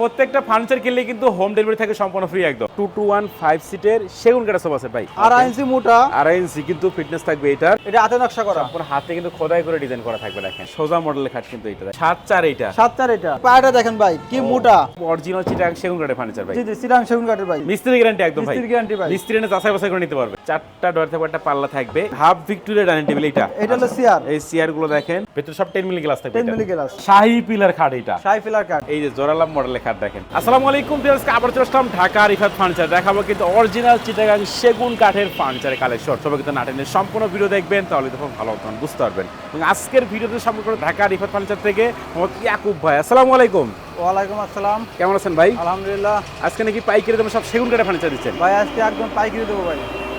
প্রত্যেকটা ফার্নিচার কিনলে কিন্তু হোম ডেলিভারি থাকে সম্পূর্ণ ফ্রি একদম। টু টু ওয়ান ফাইভ সিটের সেগুন কাটা সোফা সেট ভাই। আড়াই ইঞ্চি মোটা। আড়াই ইঞ্চি কিন্তু ফিটনেস থাকবে এটার। এটা হাতে নকশা করা। সম্পূর্ণ হাতে কিন্তু খোদাই করে ডিজাইন করা থাকবে দেখেন। সোজা মডেলের খাট কিন্তু এটা। সাত চার এইটা। সাত চার এটা পায়াটা দেখেন ভাই কি মোটা। অরিজিনাল চিটাং সেগুন কাঠের ফার্নিচার ভাই। জি জি সিরাং সেগুন কাঠের ভাই। মিস্ত্রি গ্যারান্টি একদম ভাই। মিস্ত্রির guarantee ভাই। মিস্ত্রি এনে যাচাই বাছাই করে নিতে পারবে। চারটা ডোর থাকবে একটা পাল্লা থাকবে। হাফ ভিক্টোরিয়া ডাইনিং টেবিল এটা এটা হলো চেয়ার এই চেয়ারগুলো দেখেন। ভেতরে সব টেন মিলি গ্লাস থাকবে টেন এটা। মিলি গ্লাস শাহি পিলার খাট এটা ফিলার কাঠ এই যে জোরালাম মডেলের খাট দেখেন। আসসালামু আলাইকুম ভিউয়ার্স আবার চলে আসলাম ঢাকা রিফাত ফার্নিচার। দেখাবো কিন্তু অরিজিনাল চিটাগাং সেগুন কাঠের ফার্নিচারের কালেকশন সবাই কিন্তু নাটেনের সম্পূর্ণ ভিডিও দেখবেন তাহলে তখন ভালো তখন বুঝতে পারবেন। এবং আজকের ভিডিওতে সম্পর্ক ঢাকা রিফাত ফার্নিচার থেকে মোহাম্মদ ইয়াকুব ভাই। আসসালামু আলাইকুম। ওয়ালাইকুম আসসালাম। কেমন আছেন ভাই? আলহামদুলিল্লাহ। আজকে নাকি পাইকারি দামে সব সেগুন কাঠের ফার্নিচার দিচ্ছেন। ভাই আজকে একদম পাইকারি দেবো ভাই।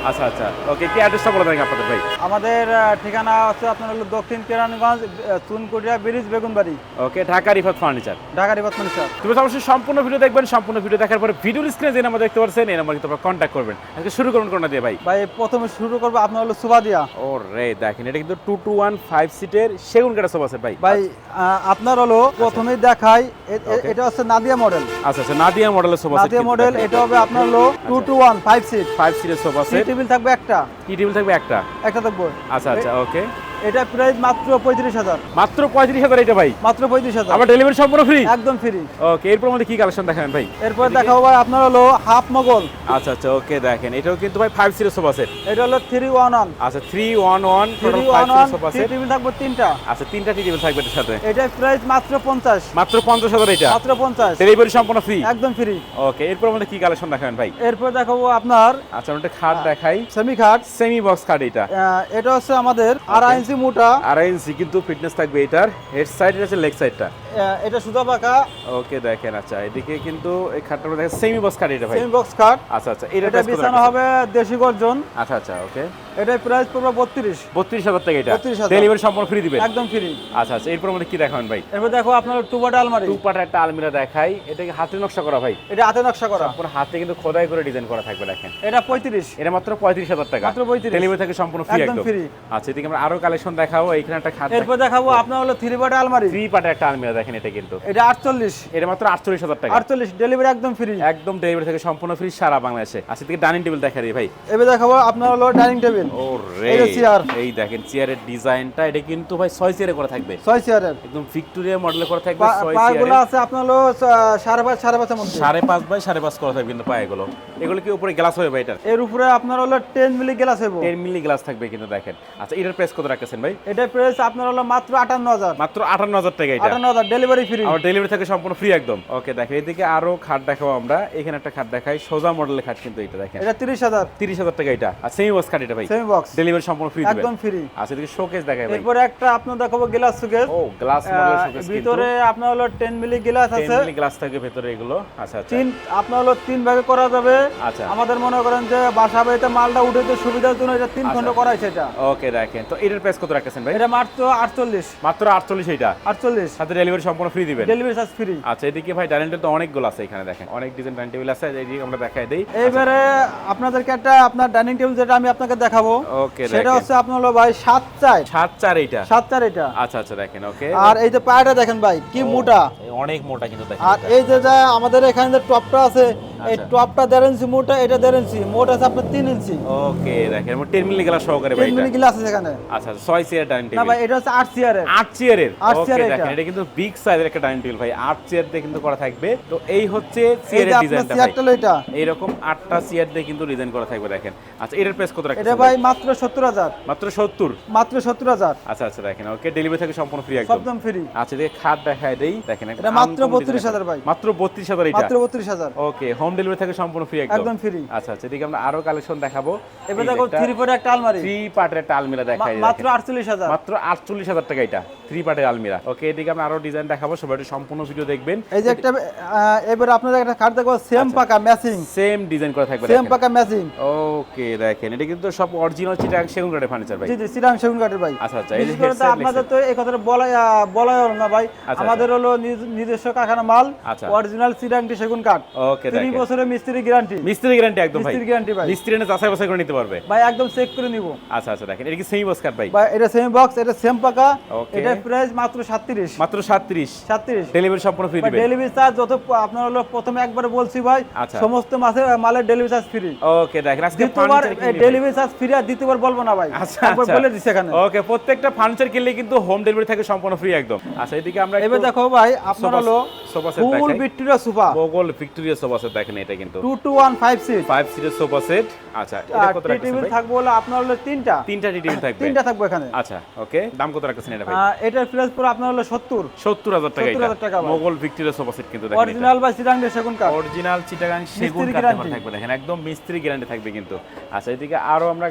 আচ্ছা আচ্ছা। ওকে কি অ্যাড্রেসটা বলে দেন আপনাদের ভাই? আমাদের ঠিকানা হচ্ছে আপনার হলো দক্ষিণ Keraniganj Chunkutia bridge Begunbari. Okay Dhaka Rifat furniture. Dhaka রিপাতমান sir তুমি অবশ্যই সম্পূর্ণ ভিডিও দেখবেন সম্পূর্ণ ভিডিও দেখার পরে ভিডিওর স্ক্রিনে যে নাম্বার দেখতে পাচ্ছেন এই নাম্বার আপনারা কন্ট্যাক্ট করবেন। আজকে শুরু করুন কোনটা দিয়ে ভাই। ভাই প্রথমে শুরু করব আপনার হলো সুবাদিয়া। ও রে দেখেন এটা কিন্তু টু টু ওয়ান ফাইভ সিটের সেগুন কাঠের সোফা সেট ভাই ভাই আপনার হলো প্রথমেই দেখাই. এটা হচ্ছে নাদিয়া মডেল আচ্ছা আচ্ছা নাদিয়া মডেলের সোফা নাদিয়া মডেল এটা হবে আপনার হলো two two one five seat five সিটের সোফা সেট টেবিল থাকবে একটা? কি টেবিল থাকবে একটা? একটা থাকবে। আচ্ছা আচ্ছা ওকে। এটা প্রাইস মাত্র পঁয়ত্রিশ হাজার। মাত্র পঁয়ত্রিশ হাজার এটা ভাই? মাত্র পঁয়ত্রিশ হাজার। আবার ডেলিভারি সম্পূর্ণ ফ্রি একদম ফ্রি ওকে এরপর মধ্যে কি কালেকশন দেখাবেন ভাই? এরপর দেখাবো ভাই আপনার হলো হাফ মোগল। আচ্ছা আচ্ছা ওকে দেখেন। এটাও কিন্তু ভাই ফাইভ সিটের সোফা সেট এটা হলো থ্রি ওয়ান ওয়ান আচ্ছা three one one three one one sofa set table থাকবে তিনটা। আচ্ছা তিনটা টেবিল থাকবে এটার সাথে। এটার প্রাইস মাত্র পঞ্চাশ। মাত্র পঞ্চাশ হাজার এটা। মাত্র পঞ্চাশ। ডেলিভারি সম্পূর্ণ ফ্রি একদম ফ্রি ওকে এরপর মধ্যে কি কালেকশন দেখাবেন ভাই? এরপর দেখাবো আপনার আচ্ছা আমরা একটা খাট দেখাই। সেমি খাট সেমি বক্স খাট এটা এটা হচ্ছে আমাদের আড়াই ইঞ্চি মোটা। আড়াই ইঞ্চি কিন্তু ফিটনেস থাকবে এটার। হেড সাইড আছে লেগ সাইডটা এটা সুতা পাকা। ওকে দেখেন আচ্ছা এদিকে কিন্তু এই খাটটা দেখেন সেমি বক্স খাট এটা ভাই। সেমি বক্স খাট। আচ্ছা আচ্ছা এটা বিছানো হবে দেশি গর্জন। আচ্ছা আচ্ছা ওকে এটার প্রাইস পড়বে বত্রিশ। বত্রিশ হাজার টাকা এটা? ডেলিভারি সম্পূর্ণ ফ্রি দিবেন? একদম ফ্রি আচ্ছা আচ্ছা এরপর মধ্যে কি দেখাবেন ভাই? এরপর দেখো আপনার টু বাটা আলমারি। টু পাটা একটা আলমিরা দেখাই। এটাকে হাতে নকশা করা ভাই? এটা হাতে নকশা করা। সম্পূর্ণ হাতে কিন্তু খোদাই করে ডিজাইন করা থাকবে দেখেন। এটা পঁয়ত্রিশ। এটা মাত্র পঁয়ত্রিশ হাজার টাকা। মাত্র 35 ডেলিভারি থেকে সম্পূর্ণ ফ্রি একদম free। আচ্ছা এদিকে আমরা আরও কালেকশন দেখাবো। এখানে একটা খাট এরপর দেখাবো। আপনার হলো থ্রি বাটা আলমারি। থ্রি পাটা একটা আলমিরা দেখেন এটা কিন্তু। এটা আটচল্লিশ। এটা মাত্র আটচল্লিশ হাজার টাকা। আটচল্লিশ ডেলিভারি একদম ফ্রি একদম ডেলিভারি থেকে সম্পূর্ণ ফ্রি সারা বাংলাদেশে। আচ্ছা থেকে ডাইনিং টেবিল দেখা দিই ভাই। এবার দেখাবো আপনার হলো ডাইনিং টেবিল ও রে। এই যে চেয়ার। এই দেখেন চেয়ারের ডিজাইনটা এটা কিন্তু ভাই ছয় চেয়ারে করা থাকবে। ছয় চেয়ারের একদম ভিক্টোরিয়া মডেলে করা থাকবে ছয় পাগুলো আছে আপনার হলো আহ, সাড়ে পাঁচ মধ্যে। সাড়ে পাঁচ বাই সাড়ে পাঁচ করা থাকবে কিন্তু পায়েগুলো। এগুলো কি উপরে গ্লাস হবে ভাই এটার? এর উপরে আপনার হলো টেন মিলি গ্লাস হইব টেন মিলি গ্লাস থাকবে কিন্তু দেখেন। আচ্ছা এটার প্রাইস কত রাখতেছেন ভাই? এটা প্রাইস আপনার হলো মাত্র আটান্ন হাজার। মাত্র আটান্ন হাজার টাকা এটা। আটান্ন হাজার ডেলিভারি ফ্রি ডেলিভারি থাকে সম্পূর্ণ ফ্রি একদম। ওকে দেখো এদিকে আরও খাট দেখাবো আমরা। এখানে একটা খাট দেখাই সোজা মডেলের খাট কিন্তু এটা দেখেন। এটা তিরিশ হাজার। তিরিশ হাজার টাকা এটা। আর সেমি খাট এটা ভাই। সেমি বক্স ডেলিভারি সম্পূর্ণ ফ্রি একদম ফ্রি আচ্ছা এদিকে শোকেস দেখাই ভাই। এরপরে একটা দেখাবো গ্লাস সুকেস ও গ্লাস মডেলের শোকেস ভিতরে আপনার হলো টেন মিলি গ্লাস আছে। মিলি গ্লাস থাকবে ভেতরে এগুলো। আচ্ছা আচ্ছা। তিন আপনার হলো তিন ভাগে করা যাবে। আচ্ছা। আমাদের মনে করেন যে বাসা বাড়িতে মালটা উঠে সুবিধার জন্য এটা তিন আচ্ছা। খন্ড করা হয়েছে এটা। ওকে দেখেন। তো এটার প্রাইস কত রাখতেছেন ভাই? এটা মাত্র আটচল্লিশ। মাত্র আটচল্লিশ এটা আটচল্লিশ। সাথে ডেলিভারি সম্পূর্ণ ফ্রি দিবেন। ডেলিভারি চার্জ ফ্রি আচ্ছা এদিকে ভাই ডাইনিং টেবিল তো অনেকগুলো আছে এখানে দেখেন। অনেক ডিজাইন ডাইনিং টেবিল আছে এদিকে আমরা দেখাই দেই। এইবারে আপনাদেরকে একটা আপনার ডাইনিং টেবিল যেটা আমি আপনাকে দেখাবো। সেটা হচ্ছে আপনার হলো ভাই সাত চার। সাত চার এইটা? সাত চার এটা আচ্ছা আচ্ছা দেখেন ওকে আর এই যে পায়াটা দেখেন ভাই কি মোটা। অনেক মোটা কিন্তু দেখেন আর এই যে যা আমাদের এখানে যে টপটা আছে এই আচ্ছা। টপটা দেড় ইঞ্চি মোটা এটা দেড় ইঞ্চি। মোট আছে আপনার তিন ইঞ্চি। ওকে দেখেন টেন মিলি গ্লাস সহকারে ভাই এটা। মিলি গ্লাস আছে এখানে। আচ্ছা আচ্ছা, ছয় চেয়ার ডাইনিং না ভাই এটা হচ্ছে আট চেয়ারের আট চেয়ারের আট ওকে চেয়ার দেখেন এটা। কিন্তু বিগ সাইজের একটা ডাইনিং টেবিল ভাই। আট চেয়ার দিয়ে কিন্তু করা থাকবে। তো এই হচ্ছে চেয়ারের ডিজাইনটা ভাই। এটা। এইরকম আটটা চেয়ার দিয়ে কিন্তু ডিজাইন করা থাকবে দেখেন। আচ্ছা এটার প্রাইস কত রাখছেন ভাই মাত্র সত্তর হাজার। মাত্র সত্তর? মাত্র সত্তর হাজার। আচ্ছা আচ্ছা দেখেন ওকে ডেলিভারি থেকে সম্পূর্ণ ফ্রি একদম। একদম ফ্রি আচ্ছা দেখে খাট দেখায় দেই দেখেন এটা মাত্র বত্রিশ 32,000 ভাই। মাত্র বত্রিশ হাজার এটা? মাত্র বত্রিশ হাজার। ওকে হোম ডেলিভারি থেকে সম্পূর্ণ ফ্রি একদম। একদম ফ্রি আচ্ছা আচ্ছা এদিকে আমরা আরও কালেকশন দেখাবো। এবার দেখো থ্রি পরে একটা আলমারি। থ্রি পার্টের একটা আলমিরা দেখাই মাত্র আটচল্লিশ হাজার। মাত্র আটচল্লিশ হাজার টাকা এটা। থ্রি পার্টের আলমিরা। ওকে এদিকে আমরা আরও ডিজাইন দেখাবো সবাই সম্পূর্ণ ভিডিও দেখবেন। এই যে একটা এবার আপনাদের একটা কার্ড দেখব সেম আচ্ছা। পাকা ম্যাচিং সেম ডিজাইন করা থাকবে সেম পাকা ম্যাচিং ওকে দেখেন এটা কিন্তু সব অরিজিনাল চিটাং সেগুন কাঠের ফার্নিচার ভাই। জি জি শ্রীরাম সেগুন কাঠের ভাই। আচ্ছা আচ্ছা এই যে আপনাদের তো এই কথাটা বলাই আহ, বলাই হলো না ভাই। আচ্ছা, আমাদের হলো নিজস্ব কারখানা মাল আচ্ছা। অরিজিনাল শ্রীরামটি সেগুন কাঠ। ওকে দেখেন। বছরের মিস্ত্রি গ্যারান্টি মিস্ত্রি গ্যারান্টি একদম ভাই। মিস্ত্রি গ্যারান্টি ভাই। মিস্ত্রি এনে যাচাই বাছাই করে নিতে পারবে। ভাই একদম চেক করে নিব। আচ্ছা আচ্ছা দেখেন এটা কি সেমি বক্স কাঠ ভাই? ভাই এটা সেম বক্স এটা সেম পাকা। এটা প্রাইস মাত্র সাতত্রিশ। মাত্র সাতত্রিশ। সাতত্রিশ। ডেলিভারি সম্পূর্ণ ফ্রি দিবেন। ডেলিভারি চার্জ যত আপনার হলো প্রথমে একবার বলছি ভাই আচ্ছা। সমস্ত মাসে মালের ডেলিভারি চার্জ ফ্রি ওকে দেখেন আজকে দ্বিতীয়বার। ডেলিভারি চার্জ ফ্রি আর দ্বিতীয়বার বলব না ভাই। আচ্ছা একবার আচ্ছা। বলে দিচ্ছে এখানে। ওকে প্রত্যেকটা ফার্নিচার কিনলে কিন্তু হোম ডেলিভারি থাকে সম্পূর্ণ ফ্রি একদম। আচ্ছা এদিকে আমরা এবার দেখো ভাই আপনার হলো sofa set full Victoria sofa বগল ভিক্টোরিয়া সোফা সেট দেখেন এটা কিন্তু। Two two one five seat five সিটের সোফা সেট আচ্ছা এটা কত রাখছেন টেবিল থাকব হলো আপনার হলো তিনটা। তিনটা টেবিল থাকবে। তিনটা থাকবে এখানে। আচ্ছা ওকে দাম কত রাখছেন এটা ভাই? এটার প্রাইস পুরো আপনার হলো সত্তর। সত্তর হাজার টাকা 70,000 টাকা মোগল ভিক্টোরিয়া সোফা সেট কিন্তু দেখেন অরিজিনাল বা সিরাঙ্গে সেগুন কাঠ। অরিজিনাল চিটাগাং সেগুন কাঠ থাকবে দেখেন একদম মিস্ত্রি গ্যারান্টি থাকবে কিন্তু। আচ্ছা এদিকে আরও আমরা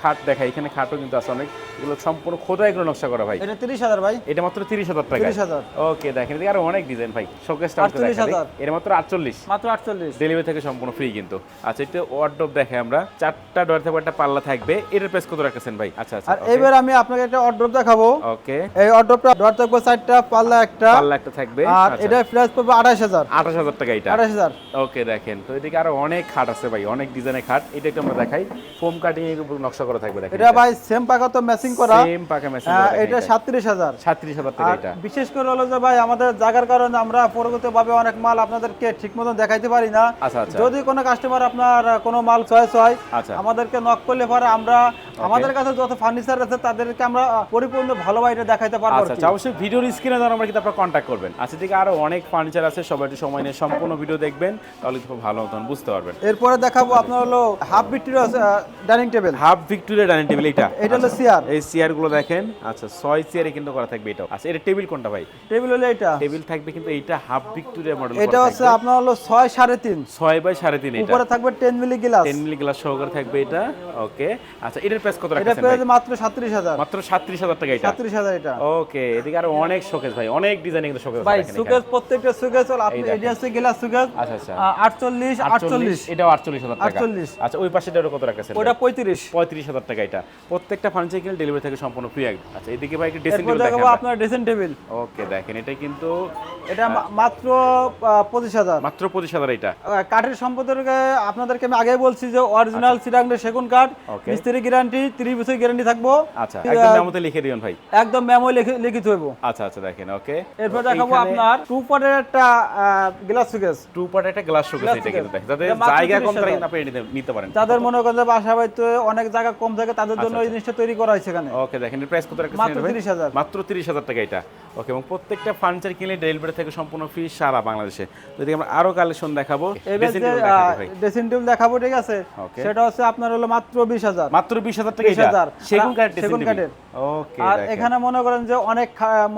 খাট দেখাই এখানে খাটও কিন্তু আছে অনেক। এগুলো সম্পূর্ণ খোদাই করে নকশা করা ভাই। এটা তিরিশ হাজার ভাই। এটা মাত্র তিরিশ হাজার টাকা। 30,000 ওকে দেখেন এদিকে আরও অনেক ডিজাইন ভাই। শোকেসটা 48,000 এটা মাত্র আটচল্লিশ। মাত্র আটচল্লিশ। ডেলিভারি থেকে সম্পূর্ণ ফ্রি কিন্তু। আচ্ছা এটা ওয়ার্ডরোব দেখে আমরা। চারটা ডোর থেকে একটা পাল্লা থাকবে। এটার প্রাইস কত রাখতেছেন ভাই? আচ্ছা আচ্ছা আর এবার আমি আপনাকে একটা অর্ডার দেখাবো। ওকে এই অর্ডারটা থাকবে চারটা পাল্লা একটা। পাল্লা একটা থাকবে। আর এটা প্রাইস পড়বে আঠাশ হাজার। টাকা এটা? আঠাশ হাজার। ওকে দেখেন। তো এদিকে আরও অনেক খাট আছে ভাই অনেক ডিজাইনের খাট। এটা একটু আমরা দেখাই। ফোম কাটিং এর উপর নকশা করা থাকবে দেখেন এটা ভাই সেম পাকা তো ম্যাচিং করা। সেম পাকা মেশিন আহ, এটা সাতত্রিশ হাজার। সাতত্রিশ হাজার টাকা এটা। বিশেষ করে হলো যে ভাই আমাদের জায়গার কারণে আমরা পরবর্তী ভাবে অনেক মাল আপনাদেরকে ঠিক মতন দেখাইতে পারি না। আচ্ছা আচ্ছা। যদি কোনো কাস্টমার আপনার কোনো মাল চয়েস হয় আচ্ছা। আমাদেরকে নক করলে পরে আমরা আমাদের কাছে যত ফার্নিচার আছে তাদেরকে আমরা পরিপূর্ণ ভালোভাবে এটা দেখাইতে পারব আচ্ছা আচ্ছা অবশ্যই ভিডিওর স্ক্রিনে দেওয়ার আমরা কিন্তু আপনারা কন্ট্যাক্ট করবেন। আচ্ছা এদিকে আরও অনেক ফার্নিচার আছে সবাই একটু সময় নিয়ে সম্পূর্ণ ভিডিও দেখবেন তাহলে খুব ভালো মতন বুঝতে পারবেন। এরপরে দেখাবো আপনার হলো half বিটির dining table half Victoria dining table এটা এটা হলো চেয়ার এই চেয়ারগুলো দেখেন আচ্ছা ছয় চেয়ারে কিন্তু করা থাকবে এটা আচ্ছা এটা টেবিল কোনটা ভাই? টেবিল হলো এটা টেবিল থাকবে কিন্তু এইটা হাফ ভিক্টোরিয়া মডেল এটা হচ্ছে আপনার হলো ছয় সাড়ে তিন। ছয় বাই সাড়ে তিন এটা। উপরে থাকবে ten milli glass ten milli glass সহকারে থাকবে এটা ওকে আচ্ছা এটার প্রাইস কত এটা রাখছেন ভাই? পেয়ে মাত্র সাত্রিশ হাজার। মাত্র সাতত্রিশ হাজার টাকা এটা। সাত্রিশ হাজার এটা। ওকে এদিকে আরও অনেক শোকেস ভাই অনেক ডিজাইন কিন্তু শোকেস ভাই সুকেস প্রত্যেকটা সুকেস হলো আপনি। এটি গ্লাস সুকেস আচ্ছা আচ্ছা। আটচল্লিশ আটচল্লিশ এটাও আটচল্লিশ হাজার টাকা। 48 আচ্ছা ওই পাশে এটারও কত রাখছেন ওটা পঁয়ত্রিশ। পঁয়ত্রিশ হাজার টাকা এটা। প্রত্যেকটা ফার্নিচার কিনে ডেলিভারি থেকে সম্পূর্ণ ফ্রি একদম। আচ্ছা এদিকে ভাই একটা ড্রেসিং টেবিল দেখাবো আপনার ড্রেসিং টেবিল ওকে দেখেন এটা কিন্তু এটা মাত্র পঁচিশ হাজার। মাত্র পঁচিশ হাজার এটা। কাঠের সম্পর্কে আপনাদেরকে আমি আগেই বলছি যে অরিজিনাল সিরাংলে সেগুন কাঠ মিস্ত্রি গ্যারান্টি ত্রিশ বছর গ্যারান্টি থাকব। আচ্ছা একদম নামতে লিখে দিবেন ভাই। একদম মেমো লিখিত হইব। আচ্ছা আচ্ছা দেখেন ওকে এরপর দেখাবো আপনার টু পটের একটা গ্লাস সুকেস টু পটের একটা গ্লাস সুকেস এটা কিন্তু দেখেন। যাতে জায়গা কম থাকে আপনি নিতে- পারেন। যাদের মনে করেন যে বাসা বাড়িতে অনেক জায়গা কম থাকে তাদের জন্য আচ্ছা, এই জিনিসটা তৈরি করা হয়েছে এখানে। ওকে দেখেন এর প্রাইস কত রাখছেন মাত্র 30,000 মাত্র তিরিশ হাজার টাকা এটা। ওকে এবং প্রত্যেকটা ফার্নিচার কিনলে ডেলিভারি থেকে সম্পূর্ণ ফ্রি সারা বাংলাদেশে। যদি আমরা আরও কালেকশন দেখাবো। ড্রেসিং টেবিল দেখাবো ঠিক আছে? সেটা হচ্ছে আপনার হলো মাত্র বিশ হাজার। মাত্র বিশ হাজার টাকা 20,000 সেগুন কাঠের সেগুন সেগুন কাঠের। ওকে আর এখানে মনে করেন যে অনেক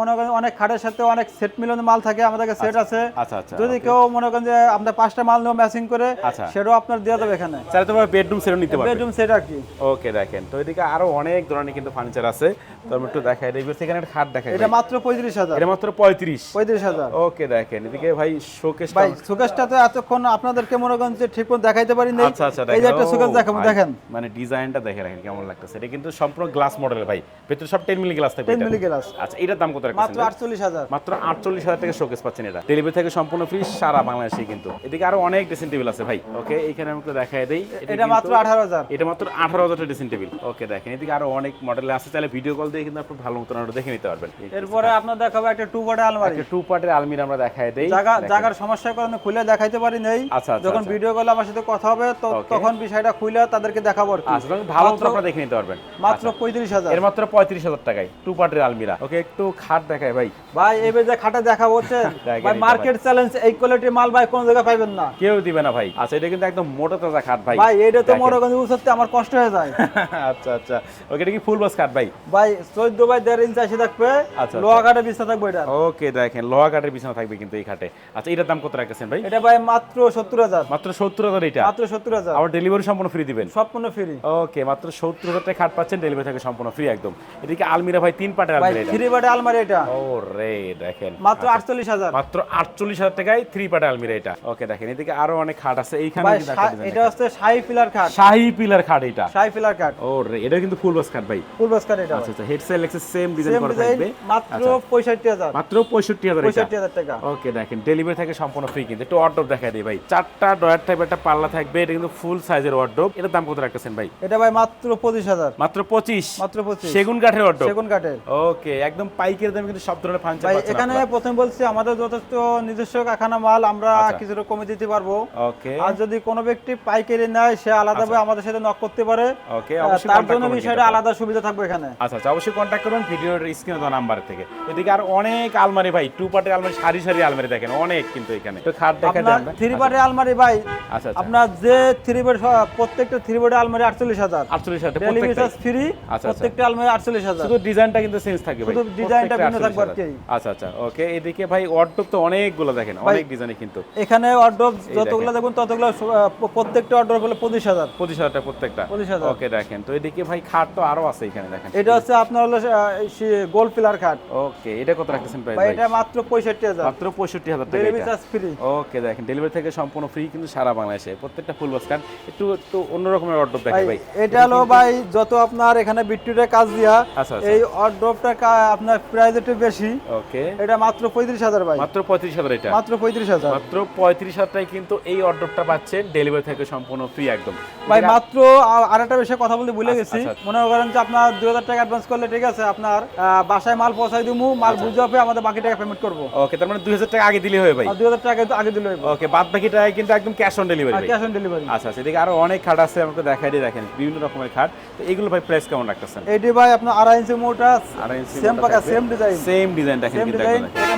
মনে করেন অনেক খাটের সাথে অনেক সেট মিলন মাল থাকে আমাদের কাছে সেট আছে। আচ্ছা আচ্ছা যদি কেউ মনে করেন যে আপনার পাঁচটা মাল নিয়ে ম্যাচিং করে আচ্ছা। সেটাও আপনার দেওয়া যাবে এখানে। স্যার তোমার বেডরুম সেটও নিতে পারবে। বেডরুম সেট আর কি। ওকে দেখেন। তো এদিকে আরও অনেক ধরনের কিন্তু ফার্নিচার আছে। তো আমি একটু দেখাই দেখব সেখানে একটা খাট দেখাই এটা। মাত্র পঁয়ত্রিশ হাজার। এটা মাত্র পঁয়ত্রিশ। পঁয়ত্রিশ হাজার। ওকে দেখেন এদিকে ভাই শোকেস ভাই সুকেশটা তো এতক্ষণ আপনাদেরকে মনে করেন যে ঠিক মতো দেখাইতে পারি নাই আচ্ছা আচ্ছা এই যে একটা ও দেখাবো দেখেন। মানে ডিজাইনটা দেখে রাখেন কেমন লাগতেছে। এটা কিন্তু সম্পূর্ণ গ্লাস মডেল ভাই। ভেতরে সব 10 মিলি গ্লাস থাকবে 10 মিলি গ্লাস। আচ্ছা এটার দাম কত রাখছেন? আটচল্লিশ হাজার। মাত্র আটচল্লিশ হাজার টাকা শোকেস পাচ্ছেন এটা। ডেলিভারি থেকে সম্পূর্ণ ফ্রি সারা বাংলাদেশে কিন্তু। এদিকে আরও অনেক ড্রেসিং টেবিল আছে ভাই। ওকে এখানে আমি একটু দেখাই দেই। এটা মাত্র আঠারো হাজার। এটা মাত্র আঠারো হাজার ড্রেসিং টেবিল ওকে দেখেন এদিকে আরও অনেক মডেল আছে। তাহলে ভিডিও কল দিয়ে কিন্তু আপনি ভালো আরও দেখে নিতে পারবেন। এরপরে আপনার দেখাবো একটা টু বডি আলমারি। টু পার্টের আলমিরা আমরা দেখাই দেই। জায়গা জায়গার সমস্যার কারণে খুলে দেখাইতে পারি নাই। আচ্ছা, আচ্ছা, যখন আচ্ছা। ভিডিও কলে আমার সাথে কথা হবে তো তখন বিষয়টা খুলে তাদেরকে দেখাবো আর কি। আচ্ছা ভালো মাত্র- আপনারা দেখে নিতে পারবেন। মাত্র পঁয়ত্রিশ হাজার। এর মাত্র পঁয়ত্রিশ হাজার টাকায় টু পার্টের আলমিরা। ওকে একটু খাট দেখায় ভাই। ভাই এবার যে খাটা দেখা হচ্ছে ভাই মার্কেট চ্যালেঞ্জ এই কোয়ালিটির মাল ভাই কোন জায়গায় পাইবেন না। কেউ দিবে না ভাই। আচ্ছা এটা কিন্তু একদম মোটা তাজা খাট ভাই। ভাই এটা তো উঠতে আমার কষ্ট হয়ে যায়। আচ্ছা আচ্ছা। ওকে এটা কি ফুল বক্স খাট ভাই? ভাই চোদ্দ বাই দেড় ইঞ্চ আসে থাকবে। আচ্ছা, লোহা কাঠে বিছনা থাকবে এটা। ওকে দেখেন লোহা কাঠের বিছানা থাকবে কিন্তু এই খাটে। আচ্ছা এটার দাম কত রাখতেছেন ভাই? এটা ভাই মাত্র সত্তর হাজার। মাত্র সত্তর হাজার এটা? মাত্র সত্তর হাজার। আবার ডেলিভারি সম্পূর্ণ ফ্রি দিবেন? সম্পূর্ণ ফ্রি ওকে মাত্র সত্তর হাজার টাকা খাট পাচ্ছেন ডেলিভারি থেকে সম্পূর্ণ ফ্রি একদম। এদিকে আলমিরা ভাই তিন পাটের আলমিরা এটা। থ্রি বাটে আলমারি এটা। ও রে দেখেন। মাত্র আচ্ছা, আটচল্লিশ হাজার। মাত্র আটচল্লিশ হাজার টাকায় থ্রি পাটের আলমিরা এটা। ওকে দেখেন এদিকে আরও অনেক খাট আছে। এইখানে এটা হচ্ছে শাহি পিলার খাট। শাহি পিলার খাট এটা। শাহি পিলার ও রে এটা কিন্তু ফুল বক্স খাট ভাই। ফুল বক্স কাঠ এটা আচ্ছা আচ্ছা হেড সাইড লেক্সের সেম ডিজাইন করা থাকবে। মাত্র আচ্ছা। পঁয়ষট্টি হাজার। মাত্র পঁয়ষট্টি হাজার পঁয়ষট্টি হাজার টাকা। ওকে দেখেন ডেলিভারি থাকে সম্পূর্ণ ফ্রি কিন্তু। একটু অর্ডার দেখা দিই ভাই। চারটা ডয়ার টাইপ একটা পাল্লা থাকবে এটা কিন্তু ফুল সাইজের অর্ডার এটার দাম কত রাখতেছেন ভাই? এটা ভাই মাত্র পঁচিশ হাজার। মাত্র পঁচিশ? মাত্র পঁচিশ। সেগুন কাঠের অর্ডার সেগুন কাঠের। ওকে একদম পাইকের দামে কিন্তু সব ধরনের ফার্নিচার ভাই এখানে প্রথম বলছি আমাদের যথেষ্ট নিজস্ব কারখানা মাল আমরা আচ্ছা। কিছুটা কমে দিতে পারব। ওকে। আর যদি কোনো ব্যক্তি পাইকারি নেয় সে আলাদাভাবে আমাদের সাথে নক করতে পারে। ওকে অবশ্যই তার জন্য বিষয়টা আলাদা সুবিধা থাকবে এখানে। আচ্ছা আচ্ছা অবশ্যই কন্ট্যাক্ট করুন ভিডিওর স্ক্রিনে দেওয়া নাম্বার থেকে। এদিকে আর অনেক আলমারি ভাই টু পার্টের আলমারি সারি সারি আলমারি দেখেন অনেক কিন্তু এখানে। তো খাট দেখা আপনার থ্রি বারের আলমারি ভাই আচ্ছা আচ্ছা। আপনার যে থ্রি বেড প্রত্যেকটা থ্রি বেডের আলমারি আটচল্লিশ হাজার। আটচল্লিশ হাজার ডেলিভারি ফ্রি আচ্ছা। প্রত্যেকটা আলমারি আটচল্লিশ হাজার। শুধু ডিজাইনটা কিন্তু চেঞ্জ থাকবে ভাই শুধু ডিজাইনটা ভিন্ন থাকবে আর কি। আচ্ছা আচ্ছা ওকে এদিকে ভাই ওয়ার্ডরোব তো অনেকগুলো দেখেন অনেক ডিজাইনে কিন্তু। এখানে অর্ডার যতগুলো দেখুন। ততগুলো প্রত্যেকটা অর্ডার হলো পঁচিশ হাজার। পঁচিশ হাজার টাকা প্রত্যেকটা 25,000 ওকে দেখেন তো এদিকে ভাই খাট তো আরও আছে এখানে দেখেন। এটা হচ্ছে আপনার হলো গোল পিলার খাট। ওকে এটা কত রাখতেছেন প্রাইস ভাই এটা মাত্র পঁয়ষট্টি হাজার। মাত্র পঁয়ষট্টি হাজার টাকা ডেলিভারি। চার্জ ফ্রি ওকে দেখেন ডেলিভারি থেকে সম্পূর্ণ ফ্রি কিন্তু সারা বাংলাদেশে। প্রত্যেকটা ফুল বক্স একটু একটু অন্য রকমের অর্ডার দেখে ভাই এটা হলো ভাই যত আপনার এখানে বিট্টুটা কাজ দিয়া আচ্ছা, আচ্ছা। এই অর্ডারটা আপনার প্রাইস একটু বেশি। ওকে। এটা মাত্র পঁয়ত্রিশ হাজার ভাই। মাত্র পঁয়ত্রিশ হাজার এটা। মাত্র পঁয়ত্রিশ হাজার। মাত্র পঁয়ত্রিশ হাজার টাকায় কিন্তু এই অর্ডারটা পাচ্ছেন ডেলিভারি থেকে সম্পূর্ণ ফ্রি একদম। ভাই মাত্র আ- আর একটা বিষয়ে কথা বলতে ভুলে আচ্ছা, গেছি। মনে করেন যে আপনার দুই হাজার টাকা অ্যাডভান্স করলে ঠিক আছে আপনার বাসায় মাল পৌঁছাই দিমু মাল আচ্ছা। বুঝে হবে আমাদের বাকি টাকা পেমেন্ট করব। ওকে তার মানে দুই হাজার টাকা আগে দিলে হয় ভাই? আর দুই হাজার টাকা আগে দিলে ওকে বাদ বাকি টাকা কিন্তু একদম cash on delivery cash on delivery আচ্ছা আচ্ছা এদিকে আরও অনেক খাট আছে আমাকে দেখাই দিয়ে দেখেন বিভিন্ন রকমের খাট। তো এগুলো ভাই প্রাইস কেমন রাখতেছেন? এইটি ভাই আপনার আড়াই ইঞ্চি মোটা আড়াই সেম পাকা সেম ডিজাইন সেম ডিজাইন দেখেন কিন্তু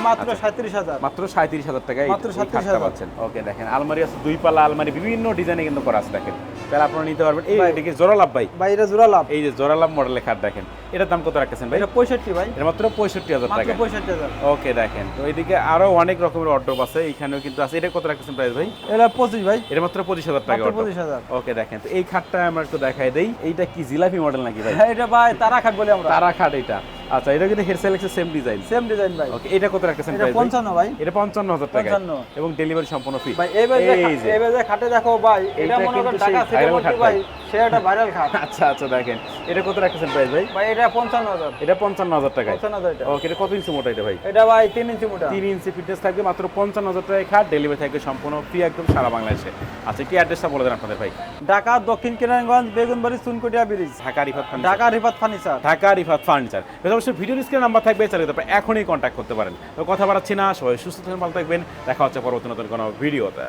মাত্র সাঁত্রিশ হাজার। মাত্র সাঁত্রিশ হাজার টাকায় মাত্র এই 37,000 পাচ্ছেন। ওকে দেখেন আলমারি আছে দুই পাল্লা আলমারি বিভিন্ন ডিজাইনে কিন্তু করা আছে দেখেন। তাহলে আপনারা নিতে পারবেন। এই ভাই। এদিকে জোরালাভ ভাই? ভাই এটা জোড়া লাভ এই যে জোরালাভ মডেলের খাট দেখেন। এটার দাম কত রাখতেছেন ভাই? এটা পঁয়ষট্টি ভাই। এটা মাত্র পঁয়ষট্টি হাজার টাকা। পঁয়ষট্টি হাজার। ওকে দেখেন। তো এইদিকে আরও অনেক রকমের অর্ডার আছে এখানেও কিন্তু আছে। এটা কত রাখতেছেন প্রাইস ভাই? এটা পঁচিশ ভাই। এটা মাত্র পঁচিশ হাজার টাকা পঁচিশ হাজার। ওকে দেখেন। তো এই খাটটা আমরা একটু দেখাই দেই। এইটা কি জিলাপি মডেল নাকি ভাই? হ্যাঁ, এটা ভাই তারা খাট বলি আমরা। তারা খাট এটা। আচ্ছা এটা কিন্তু হেড সেলেক্সের সেম ডিজাইন সেম ডিজাইন ভাই। ওকে এটা কত রাখতেছেন এটা প্রাইস ভাই? এটা পঞ্চান্ন হাজার টাকা 55 এবং ডেলিভারি সম্পূর্ণ ফ্রি ভাই এই যে। এই বাজে খাটে দেখো ভাই এটা মনে করেন ঢাকা সিটি খাট ভাই। ভাই। সে একটা ভাইরাল খাট। আচ্ছা আচ্ছা দেখেন। এটা কত রাখতেছেন প্রাইস ভাই? ভাই এটা পঞ্চান্ন হাজার এটা পঞ্চান্ন হাজার টাকা পঞ্চান্ন হাজার এটা। ওকে এটা কত ইঞ্চি মোটা এটা ভাই? এটা ভাই তিন ইঞ্চি মোটা। তিন ইঞ্চি ফিটনেস থাকবে মাত্র পঞ্চান্ন হাজার টাকায় খাট। ডেলিভারি থাকবে সম্পূর্ণ ফ্রি একদম সারা বাংলাদেশে। আচ্ছা কি অ্যাড্রেসটা বলে দেন আপনাদের ভাই। ঢাকা দক্ষিণ Keraniganj Begunbari Chunkutia bridge. Dhaka Rifat furniture. Dhaka Rifat furniture. Dhaka Rifat furniture. অবশ্যই ভিডিও স্ক্রিনে নাম্বার থাকবে, চালিয়ে তারপর এখনই কন্ট্যাক্ট করতে পারেন। তো কথা বাড়াচ্ছি না, সবাই সুস্থ থাকবেন, ভালো থাকবেন, দেখা হচ্ছে পরবর্তী নতুন কোনো ভিডিওতে